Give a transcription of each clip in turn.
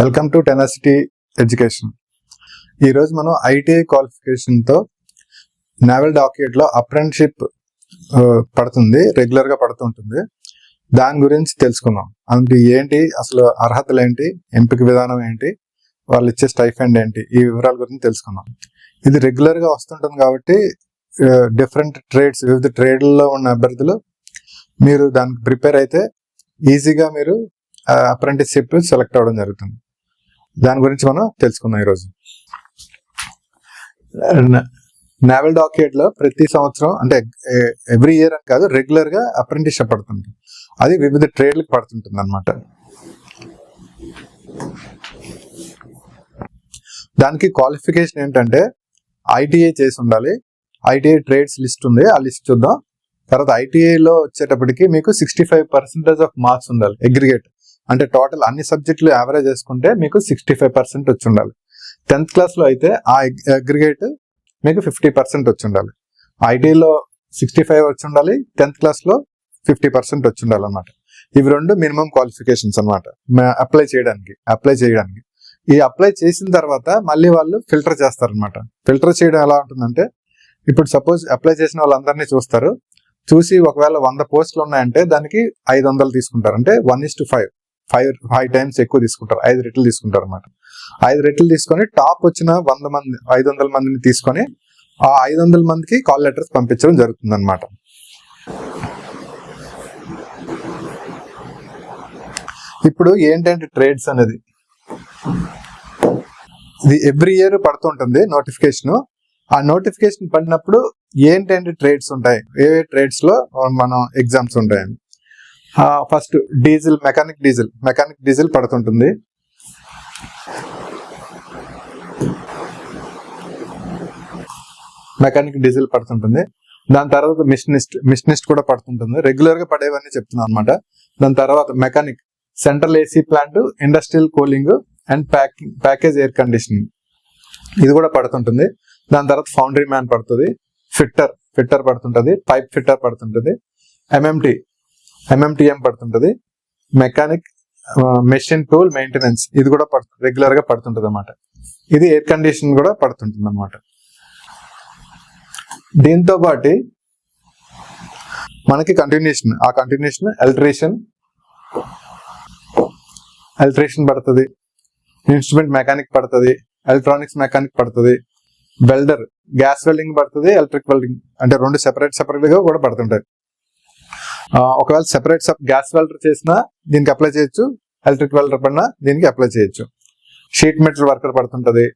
Welcome to tenacity education. ఈరోజు మనం ITI క్వాలిఫికేషన్తో నావెల్ డాక్యుమెంట్లో అప్రెంటిషిప్ పడుతుంది రెగ్యులర్గా పడుతుంటుంది. దాని గురించి తెలుసుకుందాం. అంటే ఏంటి అసలు అర్హతలు ఏంటి ఎంపిక విధానం ఏంటి వాళ్ళు ఇచ్చే స్టైఫండ్ ఏంటి ఈ వివరాల గురించి తెలుసుకుందాం. ఇది రెగ్యులర్గా వస్తుంటుంది కాబట్టి డిఫరెంట్ ట్రేడ్స్ వివిధ ట్రేడ్లలో ఉన్న అభ్యర్థులు మీరు దానికి ప్రిపేర్ అయితే ఈజీగా మీరు అప్రెంటిస్షిప్ సెలెక్ట్ అవ్వడం జరుగుతుంది. దాని గురించి మనం తెలుసుకుందాం ఈరోజు. నావల్ డాక్యుమెంట్లో ప్రతి సంవత్సరం అంటే ఎవ్రీ ఇయర్ అని కాదు రెగ్యులర్గా అప్రెంటిస్షిప్ పడుతుంది అది వివిధ ట్రేడ్లకు పడుతుంటుంది అనమాట దానికి క్వాలిఫికేషన్ ఏంటంటే ఐటీఐ చేసి ఉండాలి. ఐటీఐ ట్రేడ్స్ లిస్ట్ ఉంది. ఆ లిస్ట్ చూద్దాం. తర్వాత ఐటీఐలో వచ్చేటప్పటికి మీకు sixty five percentage of marks ఉండాలి. అగ్రిగేట్ అంటే టోటల్ అన్ని సబ్జెక్టులు యావరేజ్ చేసుకుంటే మీకు సిక్స్టీ ఫైవ్ పర్సెంట్ వచ్చి ఉండాలి టెన్త్ క్లాస్లో అయితే ఆ అగ్రిగేట్ మీకు ఫిఫ్టీ పర్సెంట్ వచ్చి ఉండాలి ఐటీలో సిక్స్టీ ఫైవ్ వచ్చి ఉండాలి టెన్త్ క్లాస్లో ఫిఫ్టీ పర్సెంట్ వచ్చి ఉండాలన్నమాట ఇవి రెండు మినిమం క్వాలిఫికేషన్స్ అనమాట అప్లై చేయడానికి అప్లై చేయడానికి. ఈ అప్లై చేసిన తర్వాత మళ్ళీ వాళ్ళు ఫిల్టర్ చేస్తారనమాట ఫిల్టర్ చేయడం ఎలా ఉంటుందంటే ఇప్పుడు సపోజ్ అప్లై చేసిన వాళ్ళందరినీ చూస్తారు. చూసి ఒకవేళ వంద పోస్టులు ఉన్నాయంటే దానికి ఐదు వందలు తీసుకుంటారు. అంటే one is to five five five times ఎక్కువ తీసుకుంటారు. ఐదు రెట్లు తీసుకుంటారు అనమాట ఐదు రెట్లు తీసుకొని టాప్ వచ్చిన వంద మంది ఐదు వందల మందిని తీసుకొని ఆ ఐదు వందల మందికి కాల్ లెటర్స్ పంపించడం జరుగుతుంది అనమాట ఇప్పుడు ఏంటంటే ట్రేడ్స్ అనేది? ఇది ఎవ్రీ ఇయర్ పడుతుంటుంది నోటిఫికేషన్. ఆ నోటిఫికేషన్ పడినప్పుడు ఏంటంటే ట్రేడ్స్ ఉంటాయి. ఏ ట్రేడ్స్లో మనం ఎగ్జామ్స్ ఉంటాయని. First diesel mechanic diesel mechanic diesel పడుతుంటుంది. Mechanic diesel పడుతుంటుంది. దాని తర్వాత మిషనిస్ట్ మిషనిస్ట్ కూడా పడుతుంటుంది. రెగ్యులర్గా పడేవన్నీ చెప్తున్నాను అనమాట దాని తర్వాత mechanic central AC plant industrial cooling and packing package air conditioning. ఇది కూడా పడుతుంటుంది. దాని తర్వాత ఫౌండరీ మ్యాన్ పడుతుంది. ఫిట్టర్ ఫిట్టర్ పడుతుంటుంది. పైప్ ఫిట్టర్ పడుతుంటుంది. ఎంఎంటీ ఎంఎంటిఎం పడుతుంటది. మెకానిక్ మెషిన్ టూల్ మెయింటెనెన్స్ ఇది కూడా రెగ్యులర్గా పడుతుంటది అనమాట ఇది ఎయిర్ కండిషన్ కూడా పడుతుంటుంది అనమాట దీంతో పాటు మనకి కంటిన్యూషన్ ఆ కంటిన్యూషన్ ఎలక్ట్రీషియన్ ఎలక్ట్రీషియన్ పడుతుంది. ఇన్స్ట్రుమెంట్ మెకానిక్ పడుతుంది. ఎలక్ట్రానిక్స్ మెకానిక్ పడుతుంది. వెల్డర్ గ్యాస్ వెల్డింగ్ పడుతుంది. ఎలక్ట్రిక్ వెల్డింగ్ అంటే రెండు సెపరేట్ సెపరేట్గా కూడా పడుతుంటాయి. ఒకవేళ సెపరేట్ గ్యాస్ వెల్డర్ చేసినా దీనికి అప్లై చేయొచ్చు. ఎలక్ట్రిక్ వెల్డర్ పడినా దీనికి అప్లై చేయొచ్చు. షీట్ మెటల్ వర్కర్ పడుతుంటది.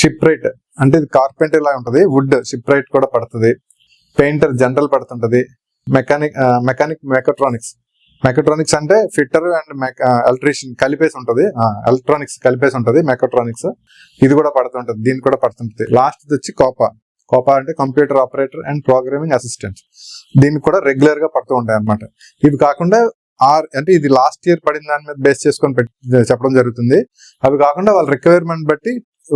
షిప్ రైట్ అంటే ఇది కార్పెంటర్ లాగా ఉంటుంది. వుడ్ షిప్ రైట్ కూడా పడుతుంది. పెయింటర్ జనరల్ పడుతుంటది. మెకానిక్ మెకానిక్ మెకట్రానిక్స్ మెకట్రానిక్స్ అంటే ఫిట్టర్ అండ్ ఎలక్ట్రీషియన్ కలిపేసి ఉంటుంది. ఎలక్ట్రానిక్స్ కలిపేసి ఉంటుంది. మెకట్రానిక్స్ ఇది కూడా పడుతుంటది. దీనికి కూడా పడుతుంటది. లాస్ట్ వచ్చి కోపా కోపా అంటే computer operator and programming assistant. దీనికి కూడా రెగ్యులర్గా పడుతూ ఉంటాయి అనమాట ఇవి కాకుండా ఆర్ అంటే ఇది లాస్ట్ ఇయర్ పడిన దాని మీద బేస్ చేసుకొని చెప్పడం జరుగుతుంది. అవి కాకుండా వాళ్ళ రిక్వైర్మెంట్ బట్టి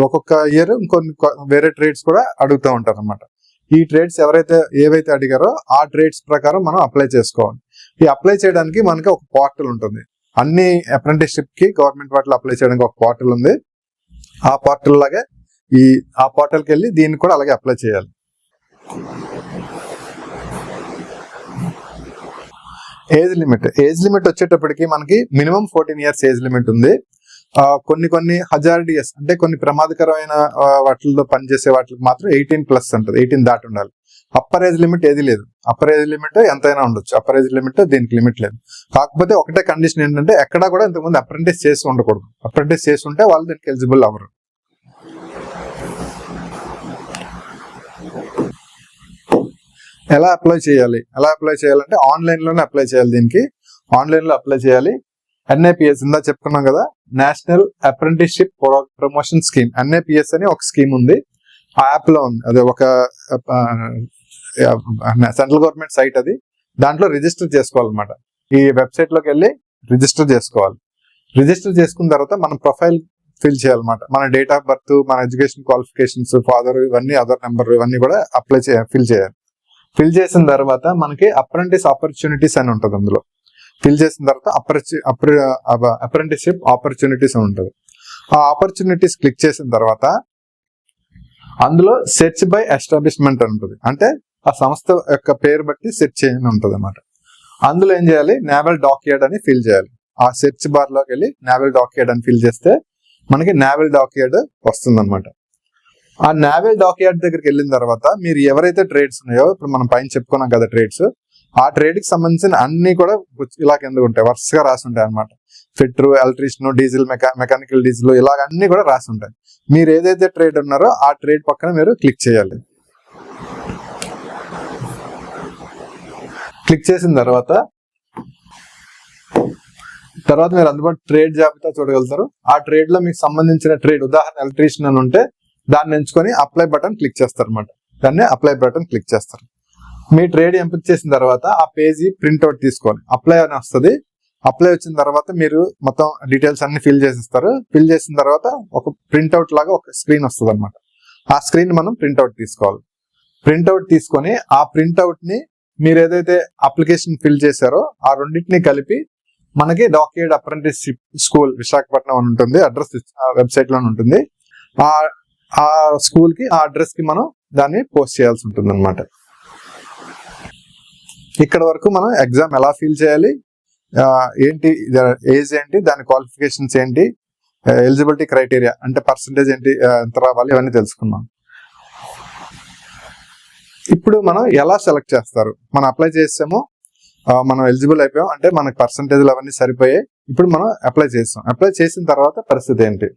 ఒక్కొక్క ఇయర్ ఇంకొన్ని వేరే ట్రేడ్స్ కూడా అడుగుతూ ఉంటారు అనమాట ఈ ట్రేడ్స్ ఎవరైతే ఏవైతే అడిగారో ఆ ట్రేడ్స్ ప్రకారం మనం అప్లై చేసుకోవాలి. ఈ అప్లై చేయడానికి మనకి ఒక పోర్టల్ ఉంటుంది. అన్ని అప్రెంటిస్షిప్కి గవర్నమెంట్ వాటిలో అప్లై చేయడానికి ఒక పోర్టల్ ఉంది. ఆ పోర్టల్ లాగే ఈ ఆ పోర్టల్కి వెళ్ళి దీన్ని కూడా అలాగే అప్లై చేయాలి. ఏజ్ లిమిట్ ఏజ్ లిమిట్ వచ్చేటప్పటికి మనకి minimum fourteen years age limit ఉంది. కొన్ని కొన్ని హజార్డియస్ అంటే కొన్ని ప్రమాదకరమైన వాటిల్లో పనిచేసే వాటికి మాత్రం ఎయిటీన్ ప్లస్ ఉంటుంది ఎయిటీన్ దాటి ఉండాలి. అప్పర్ ఏజ్ లిమిట్ ఏది లేదు. అప్పర్ ఏజ్ లిమిట్ ఎంతైనా ఉండొచ్చు. అప్పర్ ఏజ్ లిమిట్ దీనికి లిమిట్ లేదు. కాకపోతే ఒకటే కండిషన్ ఏంటంటే ఎక్కడా కూడా ఇంతకుముందు అప్రెంటిస్ చేసి ఉండకూడదు. అప్రెంటిస్ చేసి ఉంటే వాళ్ళు దీనికి ఎలిజిబుల్ అవ్వరు. ఎలా అప్లై చేయాలి? ఎలా అప్లై చేయాలంటే ఆన్లైన్లోనే అప్లై చేయాలి దీనికి. ఆన్లైన్లో అప్లై చేయాలి. ఎన్ఐపిఎస్ ఇందా చెప్పుకున్నాం కదా national apprenticeship promotion scheme NIPS అని ఒక స్కీమ్ ఉంది. ఆ యాప్లో ఉంది. అది ఒక సెంట్రల్ గవర్నమెంట్ సైట్ అది. దాంట్లో రిజిస్టర్ చేసుకోవాలన్నమాట. ఈ వెబ్సైట్లోకి వెళ్ళి రిజిస్టర్ చేసుకోవాలి. రిజిస్టర్ చేసుకున్న తర్వాత మనం ప్రొఫైల్ ఫిల్ చేయాలన్నమాట. మన డేట్ ఆఫ్ బర్త్ మన ఎడ్యుకేషన్ క్వాలిఫికేషన్స్ ఫాదర్ ఇవన్నీ అదర్ నెంబర్ ఇవన్నీ కూడా అప్లై చేయాలి ఫిల్ చేయాలి. ఫిల్ చేసిన తర్వాత మనకి అప్రెంటిస్ ఆపర్చునిటీస్ అని ఉంటుంది అందులో. ఫిల్ చేసిన తర్వాత అప్రెంటిస్షిప్ ఆపర్చునిటీస్ అని ఉంటుంది. ఆ ఆపర్చునిటీస్ క్లిక్ చేసిన తర్వాత అందులో సెర్చ్ బై ఎస్టాబ్లిష్మెంట్ అని ఉంటుంది. అంటే ఆ సంస్థ యొక్క పేరు బట్టి సెర్చ్ చేయని ఉంటుంది అనమాట అందులో ఏం చేయాలి? నేవల్ డాక్యార్డ్ అని ఫిల్ చేయాలి. ఆ సెర్చ్ బార్లోకి వెళ్ళి నేవల్ డాక్యార్డ్ అని ఫిల్ చేస్తే మనకి నేవల్ డాక్యార్డ్ వస్తుంది అనమాట ఆ నావెల్ డాక్యార్డ్ దగ్గరికి వెళ్ళిన తర్వాత మీరు ఎవరైతే ట్రేడ్స్ ఉన్నాయో ఇప్పుడు మనం పైన చెప్పుకున్నాం కదా ట్రేడ్స్ ఆ ట్రేడ్కి సంబంధించిన అన్ని కూడా ఇలా కింద ఉంటాయి వరుసగా రాసి ఉంటాయి అనమాట ఫిట్రు ఎలక్ట్రీషియన్ డీజిల్ మెకా మెకానికల్ డీజిల్ ఇలాగ అన్ని కూడా రాసి ఉంటాయి. మీరు ఏదైతే ట్రేడ్ ఉన్నారో ఆ ట్రేడ్ పక్కన మీరు క్లిక్ చేయాలి. క్లిక్ చేసిన తర్వాత తర్వాత మీరు అందుబాటు ట్రేడ్ జాబితా చూడగలుగుతారు. ఆ ట్రేడ్లో మీకు సంబంధించిన ట్రేడ్ ఉదాహరణ ఎలక్ట్రీషియన్ అని ఉంటే దాన్ని ఎంచుకొని అప్లై బటన్ క్లిక్ చేస్తారు అనమాట దాన్ని అప్లై బటన్ క్లిక్ చేస్తారు. మీ ట్రేడ్ ఎంపిక చేసిన తర్వాత ఆ పేజీ ప్రింట్అవుట్ తీసుకోవాలి. అప్లై అని వస్తుంది. అప్లై వచ్చిన తర్వాత మీరు మొత్తం డీటెయిల్స్ అన్ని ఫిల్ చేసిస్తారు. ఫిల్ చేసిన తర్వాత ఒక ప్రింట్అవుట్ లాగా ఒక స్క్రీన్ వస్తుంది అనమాట ఆ స్క్రీన్ మనం ప్రింట్అవుట్ తీసుకోవాలి. ప్రింట్అవుట్ తీసుకొని ఆ ప్రింట్అవుట్ని మీరు ఏదైతే అప్లికేషన్ ఫిల్ చేశారో ఆ రెండింటిని కలిపి మనకి డాక్యుమెంట్ అప్రెంటిస్షిప్ స్కూల్ విశాఖపట్నం అని ఉంటుంది అడ్రస్ వెబ్సైట్లో ఉంటుంది. ఆ ఆ స్కూల్కి ఆ అడ్రస్కి మనం దాన్ని పోస్ట్ చేయాల్సి ఉంటుంది అనమాట ఇక్కడ వరకు మనం ఎగ్జామ్ ఎలా ఫీల్ చేయాలి ఏంటి ఏజ్ ఏంటి దాని క్వాలిఫికేషన్స్ ఏంటి ఎలిజిబిలిటీ క్రైటీరియా అంటే పర్సంటేజ్ ఏంటి ఎంత రావాలి ఇవన్నీ తెలుసుకున్నాం ఇప్పుడు మనం ఎలా సెలెక్ట్ చేస్తారు? మనం అప్లై చేసాము మనం ఎలిజిబుల్ అయిపోయాం అంటే మనకు పర్సంటేజ్లు అవన్నీ సరిపోయాయి ఇప్పుడు మనం అప్లై చేస్తాం అప్లై చేసిన తర్వాత పరిస్థితి ఏంటి?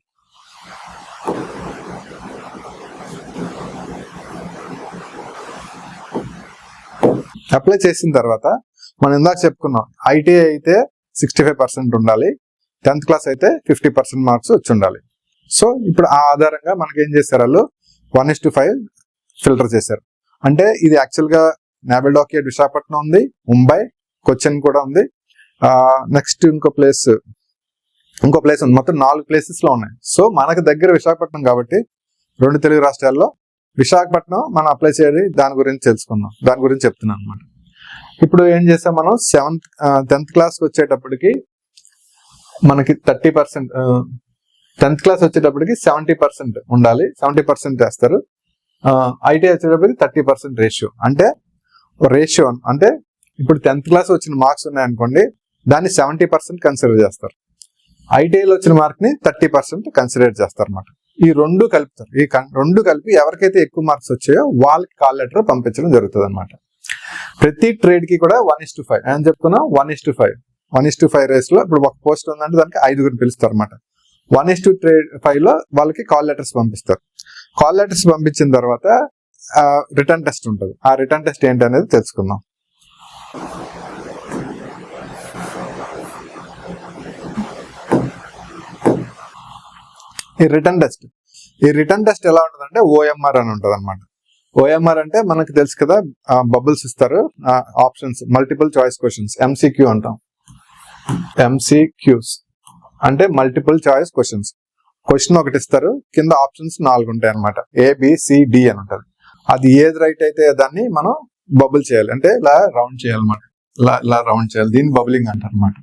అప్లై చేసిన తర్వాత మనం ఇందాక చెప్పుకున్నాం ఐటీఐ అయితే సిక్స్టీ ఫైవ్ పర్సెంట్ ఉండాలి టెన్త్ క్లాస్ అయితే ఫిఫ్టీ పర్సెంట్ మార్క్స్ వచ్చి ఉండాలి. సో ఇప్పుడు ఆ ఆధారంగా మనకి ఏం చేశారు వాళ్ళు? One is to five filter చేశారు. అంటే ఇది యాక్చువల్గా నాబెల్ విశాఖపట్నం ఉంది ముంబై కొచ్చిన్ కూడా ఉంది. నెక్స్ట్ ఇంకో ప్లేస్ ఇంకో ప్లేస్ ఉంది. మొత్తం నాలుగు ప్లేసెస్లో ఉన్నాయి. సో మనకు దగ్గర విశాఖపట్నం కాబట్టి రెండు తెలుగు రాష్ట్రాల్లో విశాఖపట్నం మనం అప్లై చేయాలి. దాని గురించి తెలుసుకుందాం. దాని గురించి చెప్తున్నాను అనమాట ఇప్పుడు ఏం చేసాం మనం? సెవెంత్ టెన్త్ క్లాస్కి వచ్చేటప్పటికి మనకి థర్టీ పర్సెంట్ టెన్త్ క్లాస్ వచ్చేటప్పటికి సెవెంటీ పర్సెంట్ ఉండాలి. సెవెంటీ పర్సెంట్ చేస్తారు ఐటీ వచ్చేటప్పటికి థర్టీ పర్సెంట్ రేషియో అంటే రేషియో అంటే ఇప్పుడు టెన్త్ క్లాస్ వచ్చిన మార్క్స్ ఉన్నాయనుకోండి దాన్ని సెవెంటీ పర్సెంట్ కన్సిడర్ చేస్తారు. ఐటీఐలో వచ్చిన మార్క్ని థర్టీ పర్సెంట్ కన్సిడర్ చేస్తారు అనమాట ఈ రెండు కలుపుతారు. ఈ రెండు కలిపి ఎవరికైతే ఎక్కువ మార్క్స్ వచ్చాయో వాళ్ళకి కాల్ లెటర్ పంపించడం జరుగుతుంది అనమాట ప్రతి ట్రేడ్కి కూడా వన్ ఇస్ టు ఫైవ్ అని చెప్తున్నా? One is to five one is to five రేస్లో ఇప్పుడు ఒక పోస్ట్ ఉందంటే దానికి ఐదుగురు పిలుస్తారు అనమాట వన్ ఇస్ టు ట్రేడ్ ఫైవ్లో వాళ్ళకి కాల్ లెటర్స్ పంపిస్తారు. కాల్ లెటర్స్ పంపించిన తర్వాత రిటర్న్ టెస్ట్ ఉంటుంది. ఆ రిటర్న్ టెస్ట్ ఏంటి అనేది తెలుసుకుందాం. ఈ రిటర్న్ టెస్ట్. ఈ రిటర్న్ టెస్ట్ ఎలా ఉంటుందంటే ఓఎంఆర్ అని ఉంటుంది అనమాట ఓఎంఆర్ అంటే మనకు తెలుసు కదా బబుల్స్ ఇస్తారు options multiple choice questions MCQ అంటాం. ఎంసీక్యూస్ అంటే మల్టిపుల్ చాయిస్ క్వశ్చన్స్. క్వశ్చన్ ఒకటి ఇస్తారు కింద ఆప్షన్స్ నాలుగు ఉంటాయి అనమాట ఏబిసిడి అని ఉంటుంది. అది ఏది రైట్ అయితే దాన్ని మనం బబుల్ చేయాలి. అంటే ఇలా రౌండ్ చేయాలన్నమాట. ఇలా ఇలా రౌండ్ చేయాలి. దీన్ని బబులింగ్ అంటారు అనమాట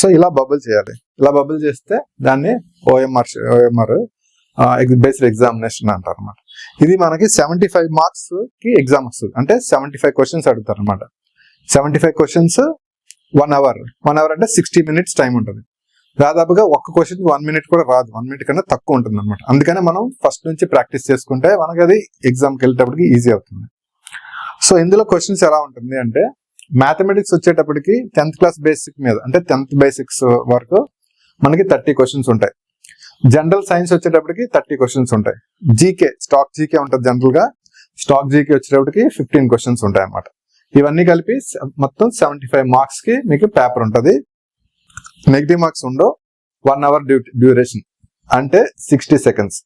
సో ఇలా బబుల్ చేయాలి. ఇలా బబుల్ చేస్తే దాన్ని ఓఎంఆర్ ఓఎంఆర్ బేస్డ్ ఎగ్జామినేషన్ అంటారు అనమాట ఇది మనకి సెవెంటీ ఫైవ్ మార్క్స్కి ఎగ్జామ్ వస్తుంది. అంటే సెవెంటీ ఫైవ్ క్వశ్చన్స్ అడుగుతారు అనమాట seventy five questions one hour. One hour అంటే సిక్స్టీ మినిట్స్ టైం ఉంటుంది. దాదాపుగా ఒక్క క్వశ్చన్ వన్ మినిట్ కూడా రాదు. వన్ మినిట్ కన్నా తక్కువ ఉంటుంది అనమాట అందుకనే మనం ఫస్ట్ నుంచి ప్రాక్టీస్ చేసుకుంటే మనకి అది ఎగ్జామ్కి వెళ్ళేటప్పటికి ఈజీ అవుతుంది. సో ఇందులో క్వశ్చన్స్ ఎలా ఉంటుంది అంటే మ్యాథమెటిక్స్ వచ్చేటప్పటికి టెన్త్ క్లాస్ బేసిక్ మీద అంటే టెన్త్ బేసిక్స్ వరకు మనకి థర్టీ క్వశ్చన్స్ ఉంటాయి. జనరల్ సైన్స్ వచ్చేటప్పటికి థర్టీ క్వశ్చన్స్ ఉంటాయి. జీకే స్టాక్ జీకే ఉంటుంది జనరల్గా స్టాక్ జీకే వచ్చేటప్పటికి ఫిఫ్టీన్ క్వశ్చన్స్ ఉంటాయి అన్నమాట ఇవన్నీ కలిపి మొత్తం సెవెంటీ ఫైవ్ మార్క్స్కి మీకు పేపర్ ఉంటుంది. నెగిటివ్ మార్క్స్ ఉండవు. వన్ అవర్ డ్యూరేషన్ అంటే sixty seconds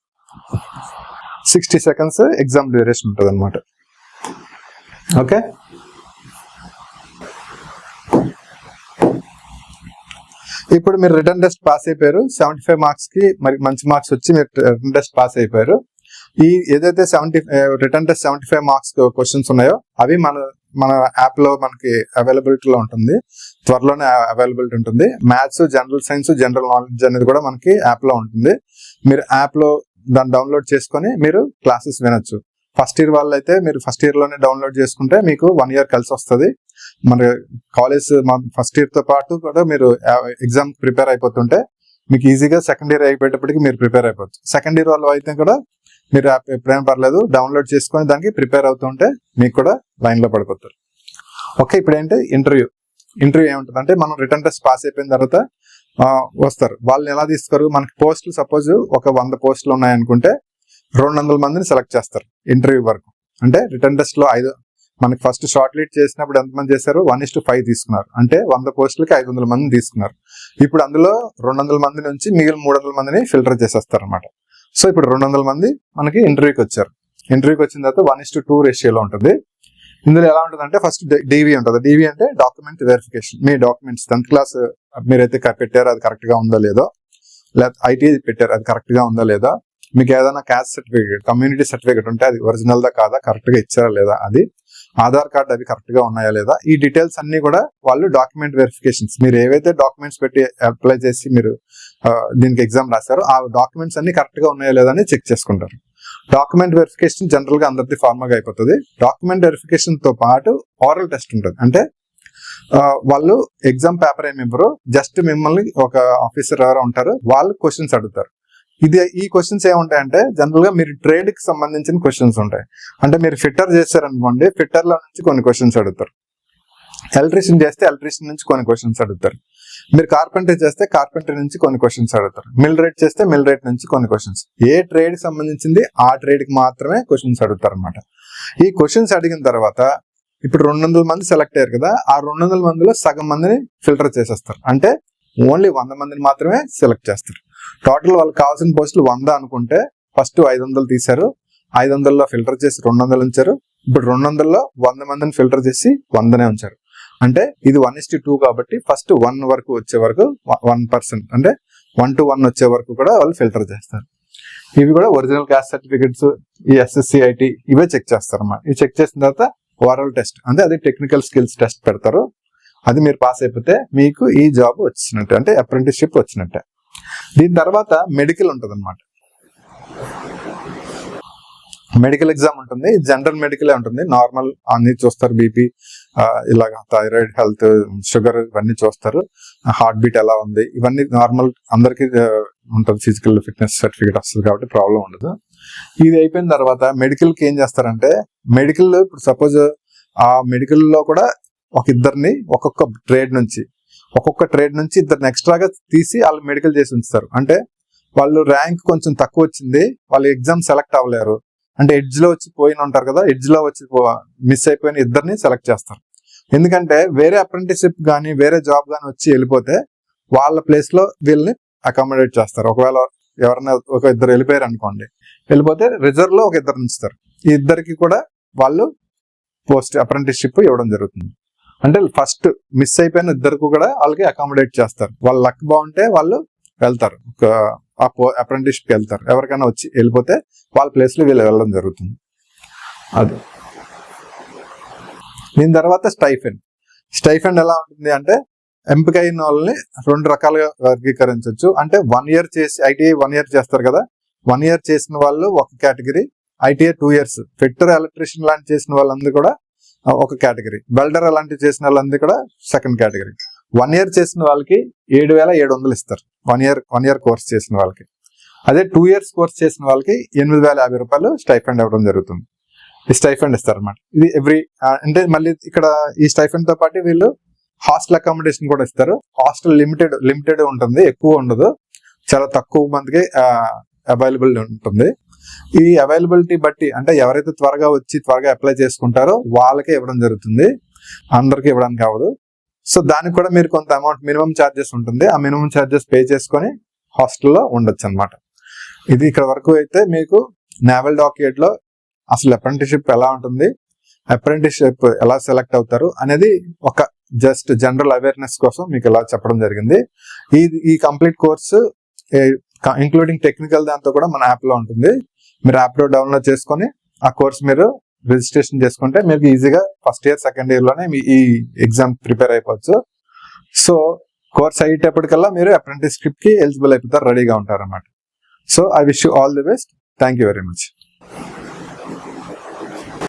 sixty seconds exam duration ఉంటుంది అనమాట ఓకే ఇప్పుడు మీరు రిటర్న్ టెస్ట్ పాస్ అయిపోయారు. సెవెంటీ ఫైవ్ మార్క్స్కి మరి మంచి మార్క్స్ వచ్చి మీరు రిటర్న్ టెస్ట్ పాస్ అయిపోయారు. ఈ ఏదైతే seventy written test seventy five marks questions ఉన్నాయో అవి మన మన యాప్లో మనకి అవైలబిలిటీలో ఉంటుంది. త్వరలోనే అవైలబిలిటీ ఉంటుంది. Maths general science general knowledge అనేది కూడా మనకి యాప్లో ఉంటుంది. మీరు యాప్లో దాన్ని డౌన్లోడ్ చేసుకొని మీరు క్లాసెస్ వినొచ్చు. ఫస్ట్ ఇయర్ వాళ్ళు అయితే మీరు ఫస్ట్ ఇయర్లోనే డౌన్లోడ్ చేసుకుంటే మీకు వన్ ఇయర్ కలిసి వస్తుంది. మన కాలేజ్ ఫస్ట్ ఇయర్తో పాటు కూడా మీరు ఎగ్జామ్ ప్రిపేర్ అయిపోతుంటే మీకు ఈజీగా సెకండ్ ఇయర్ అయిపోయేటప్పటికి మీరు ప్రిపేర్ అయిపోవచ్చు. సెకండ్ ఇయర్ వాళ్ళు అయితే కూడా మీరు ఎప్పుడైనా పర్లేదు డౌన్లోడ్ చేసుకొని దానికి ప్రిపేర్ అవుతుంటే మీకు కూడా లైన్లో పడిపోతారు. ఓకే ఇప్పుడు ఏంటి? ఇంటర్వ్యూ. ఇంటర్వ్యూ ఏముంటుంది అంటే మనం రిటర్న్ టెస్ట్ పాస్ అయిపోయిన తర్వాత వస్తారు. వాళ్ళని ఎలా తీసుకోరు మనకి పోస్టులు సపోజ్ ఒక వంద పోస్టులు ఉన్నాయనుకుంటే రెండు వందల మందిని సెలెక్ట్ చేస్తారు ఇంటర్వ్యూ వరకు. అంటే రిటర్న్ టెస్ట్లో ఐదు మనకి ఫస్ట్ షార్ట్ లీడ్ చేసినప్పుడు ఎంతమంది చేశారు? వన్ ఇస్ టు ఫైవ్ తీసుకున్నారు. అంటే వంద పోస్టులకి ఐదు వందల మందిని తీసుకున్నారు. ఇప్పుడు అందులో రెండు వందల మంది నుంచి మిగిలిన మూడు వందల మందిని ఫిల్టర్ చేసేస్తారు అనమాట సో ఇప్పుడు రెండు వందల మంది మనకి ఇంటర్వ్యూకి వచ్చారు. ఇంటర్వ్యూకి వచ్చిన తర్వాత వన్ ఇస్ టు టూ రేషియోలో ఉంటుంది. ఇందులో ఎలా ఉంటుంది అంటే ఫస్ట్ డివి ఉంటుంది. డివి అంటే డాక్యుమెంట్ వెరిఫికేషన్ మీ డాక్యుమెంట్స్ టెన్త్ క్లాస్ మీరైతే పెట్టారో అది కరెక్ట్గా ఉందో లేదో లేదా ఐటీ పెట్టారు అది కరెక్ట్గా ఉందో లేదా మీకు ఏదైనా క్యాస్ట్ సర్టిఫికేట్ కమ్యూనిటీ సర్టిఫికేట్ ఉంటే అది ఒరిజినల్ దా కాదా కరెక్ట్గా ఇచ్చారా లేదా అది ఆధార్ కార్డ్ అవి కరెక్ట్గా ఉన్నాయా లేదా ఈ డీటెయిల్స్ అన్ని కూడా వాళ్ళు డాక్యుమెంట్ వెరిఫికేషన్స్ మీరు ఏవైతే డాక్యుమెంట్స్ పెట్టి అప్లై చేసి మీరు దీనికి ఎగ్జామ్ రాశారో ఆ డాక్యుమెంట్స్ అన్ని కరెక్ట్గా ఉన్నాయా లేదా అని చెక్ చేసుకుంటారు. డాక్యుమెంట్ వెరిఫికేషన్ జనరల్గా అందరిది ఫార్మల్గా అయిపోతుంది. డాక్యుమెంట్ వెరిఫికేషన్తో పాటు ఓరల్ టెస్ట్ ఉంటుంది. అంటే వాళ్ళు ఎగ్జామ్ పేపర్ ఏమి ఇవ్వరు జస్ట్ మిమ్మల్ని ఒక ఆఫీసర్ ఎవరో ఉంటారు వాళ్ళు క్వశ్చన్స్ అడుగుతారు. ఇది ఈ క్వశ్చన్స్ ఏముంటాయంటే జనరల్గా మీరు ట్రేడ్కి సంబంధించిన క్వశ్చన్స్ ఉంటాయి. అంటే మీరు ఫిట్టర్ చేశారనుకోండి ఫిట్టర్లో నుంచి కొన్ని క్వశ్చన్స్ అడుగుతారు. ఎలక్ట్రీషియన్ చేస్తే ఎలక్ట్రీషియన్ నుంచి కొన్ని క్వశ్చన్స్ అడుగుతారు. మీరు కార్పెంటర్ చేస్తే కార్పెంటర్ నుంచి కొన్ని క్వశ్చన్స్ అడుగుతారు. మిల్ రేట్ చేస్తే మిల్ రేట్ నుంచి కొన్ని క్వశ్చన్స్ ఏ ట్రేడ్ సంబంధించింది ఆ ట్రేడ్కి మాత్రమే క్వశ్చన్స్ అడుగుతారు అనమాట ఈ క్వశ్చన్స్ అడిగిన తర్వాత ఇప్పుడు రెండు వందల మంది సెలెక్ట్ అయ్యారు కదా ఆ రెండు వందల మందిలో సగం మందిని ఫిల్టర్ చేసేస్తారు. అంటే ఓన్లీ వంద మందిని మాత్రమే సెలెక్ట్ చేస్తారు. టోటల్ వాళ్ళకి కావాల్సిన పోస్టులు వంద అనుకుంటే ఫస్ట్ ఐదు వందలు తీశారు. ఐదు వందల్లో ఫిల్టర్ చేసి రెండు వందలు ఉంచారు. ఇప్పుడు రెండు వందల్లో వంద మందిని ఫిల్టర్ చేసి వందనే ఉంచారు. అంటే ఇది వన్ ఇస్ టూ కాబట్టి ఫస్ట్ వన్ వరకు వచ్చే వరకు వన్ పర్సెంట్ అంటే వన్ టు వన్ వచ్చే వరకు కూడా వాళ్ళు ఫిల్టర్ చేస్తారు. ఇవి కూడా ఒరిజినల్ క్యాస్ట్ సర్టిఫికెట్స్ ఈ ఎస్ఎస్సి ఐటి ఇవే చెక్ చేస్తారు అన్నమాట ఇవి చెక్ చేసిన తర్వాత ఓరల్ టెస్ట్ అంటే అది టెక్నికల్ స్కిల్స్ టెస్ట్ పెడతారు. అది మీరు పాస్ అయిపోతే మీకు ఈ జాబ్ వచ్చినట్టు అంటే అప్రెంటిస్షిప్ వచ్చినట్టే. దీని తర్వాత మెడికల్ ఉంటుంది అనమాట మెడికల్ ఎగ్జామ్ ఉంటుంది జనరల్ మెడికలే ఉంటుంది. నార్మల్ అన్ని చూస్తారు బీపీ ఇలాగ థైరాయిడ్ హెల్త్ షుగర్ ఇవన్నీ చూస్తారు. హార్ట్ బీట్ ఎలా ఉంది? ఇవన్నీ నార్మల్ అందరికి ఉంటుంది. ఫిజికల్ ఫిట్నెస్ సర్టిఫికేట్ వస్తుంది కాబట్టి ప్రాబ్లం ఉండదు. ఇది అయిపోయిన తర్వాత మెడికల్కి ఏం చేస్తారంటే మెడికల్ ఇప్పుడు సపోజ్ ఆ మెడికల్లో కూడా ఒక ఇద్దరిని ఒక్కొక్క ట్రేడ్ నుంచి ఒక్కొక్క ట్రేడ్ నుంచి ఇద్దరిని ఎక్స్ట్రాగా తీసి వాళ్ళు మెడికల్ చేసి ఉంచుతారు. అంటే వాళ్ళు ర్యాంక్ కొంచెం తక్కువ వచ్చింది వాళ్ళు ఎగ్జామ్ సెలెక్ట్ అవ్వలేరు. అంటే ఎడ్జ్లో వచ్చి పోయిన ఉంటారు కదా ఎడ్జ్లో వచ్చి మిస్ అయిపోయిన ఇద్దరిని సెలెక్ట్ చేస్తారు. ఎందుకంటే వేరే అప్రెంటిస్షిప్ కానీ వేరే జాబ్ కానీ వచ్చి వెళ్ళిపోతే వాళ్ళ ప్లేస్లో వీళ్ళని అకామిడేట్ చేస్తారు. ఒకవేళ ఎవరైనా ఒక ఇద్దరు వెళ్ళిపోయారు అనుకోండి వెళ్ళిపోతే రిజర్వ్లో ఒక ఇద్దరు ఉంచుతారు. ఈ ఇద్దరికి కూడా వాళ్ళు పోస్ట్ అప్రెంటిస్షిప్ ఇవ్వడం జరుగుతుంది. అంటే ఫస్ట్ మిస్ అయిపోయిన ఇద్దరికి కూడా వాళ్ళకి అకామిడేట్ చేస్తారు. వాళ్ళ లక్ బాగుంటే వాళ్ళు వెళ్తారు. ఒక అప్రెంటిస్షిప్ వెళ్తారు. ఎవరికైనా వచ్చి వెళ్ళిపోతే వాళ్ళ ప్లేస్లో వీళ్ళు వెళ్ళడం జరుగుతుంది. అది. దీని తర్వాత స్టైఫెండ్ స్టైఫెండ్ ఎలా ఉంటుంది అంటే ఎంపిక అయిన వాళ్ళని రెండు రకాలుగా వర్గీకరించవచ్చు అంటే వన్ ఇయర్ చేసి ఐటీఐ వన్ ఇయర్ చేస్తారు కదా. వన్ ఇయర్ చేసిన వాళ్ళు ఒక category ITI two years fitter electrician లాంటి చేసిన వాళ్ళందరూ కూడా ఒక కేటగిరీ. వెల్డర్ అలాంటివి చేసిన వాళ్ళందరూ కూడా సెకండ్ కేటగిరీ వన్ ఇయర్ చేసిన వాళ్ళకి ఏడు వేల ఏడు వందలు ఇస్తారు. One year one year course చేసిన వాళ్ళకి. అదే టూ ఇయర్స్ కోర్స్ చేసిన వాళ్ళకి ఎనిమిది వేల యాభై రూపాయలు స్టైఫండ్ ఇవ్వడం జరుగుతుంది. ఈ స్టైఫండ్ ఇస్తారు అన్నమాట ఇది ఎవ్రీ అంటే మళ్ళీ ఇక్కడ ఈ స్టైఫండ్తో పాటు వీళ్ళు హాస్టల్ అకామిడేషన్ కూడా ఇస్తారు. హాస్టల్ లిమిటెడ్ లిమిటెడ్ ఉంటుంది ఎక్కువ ఉండదు. చాలా తక్కువ మందికి అవైలబుల్ ఉంటుంది. ఈ అవైలబిలిటీ బట్టి అంటే ఎవరైతే త్వరగా వచ్చి త్వరగా అప్లై చేసుకుంటారో వాళ్ళకే ఇవ్వడం జరుగుతుంది. అందరికి ఇవ్వడానికి అవ్వదు సో దానికి కూడా మీరు కొంత అమౌంట్ మినిమం ఛార్జెస్ ఉంటుంది. ఆ మినిమం ఛార్జెస్ పే చేసుకొని హాస్టల్లో ఉండొచ్చు అనమాట ఇది ఇక్కడ వరకు అయితే మీకు నావల్ డాక్యుమెంట్లో అసలు అప్రెంటిషిప్ ఎలా ఉంటుంది అప్రెంటిస్షిప్ ఎలా సెలెక్ట్ అవుతారు అనేది ఒక జస్ట్ జనరల్ అవేర్నెస్ కోసం మీకు ఇలా చెప్పడం జరిగింది. ఈ ఈ కంప్లీట్ కోర్సు ఇంక్లూడింగ్ టెక్నికల్ దాంతో కూడా మన యాప్లో ఉంటుంది. మీరు యాప్లో డౌన్లోడ్ చేసుకొని ఆ కోర్స్ మీరు రిజిస్ట్రేషన్ చేసుకుంటే మీకు ఈజీగా ఫస్ట్ ఇయర్ సెకండ్ ఇయర్లోనే మీ ఈ ఎగ్జామ్ ప్రిపేర్ అయిపోవచ్చు. సో కోర్స్ అయ్యేటప్పటికల్లా మీరు అప్రెంటిస్షిప్కి ఎలిజిబుల్ అయిపోతారు రెడీగా ఉంటారు అన్నమాట so I wish you all the best thank you very much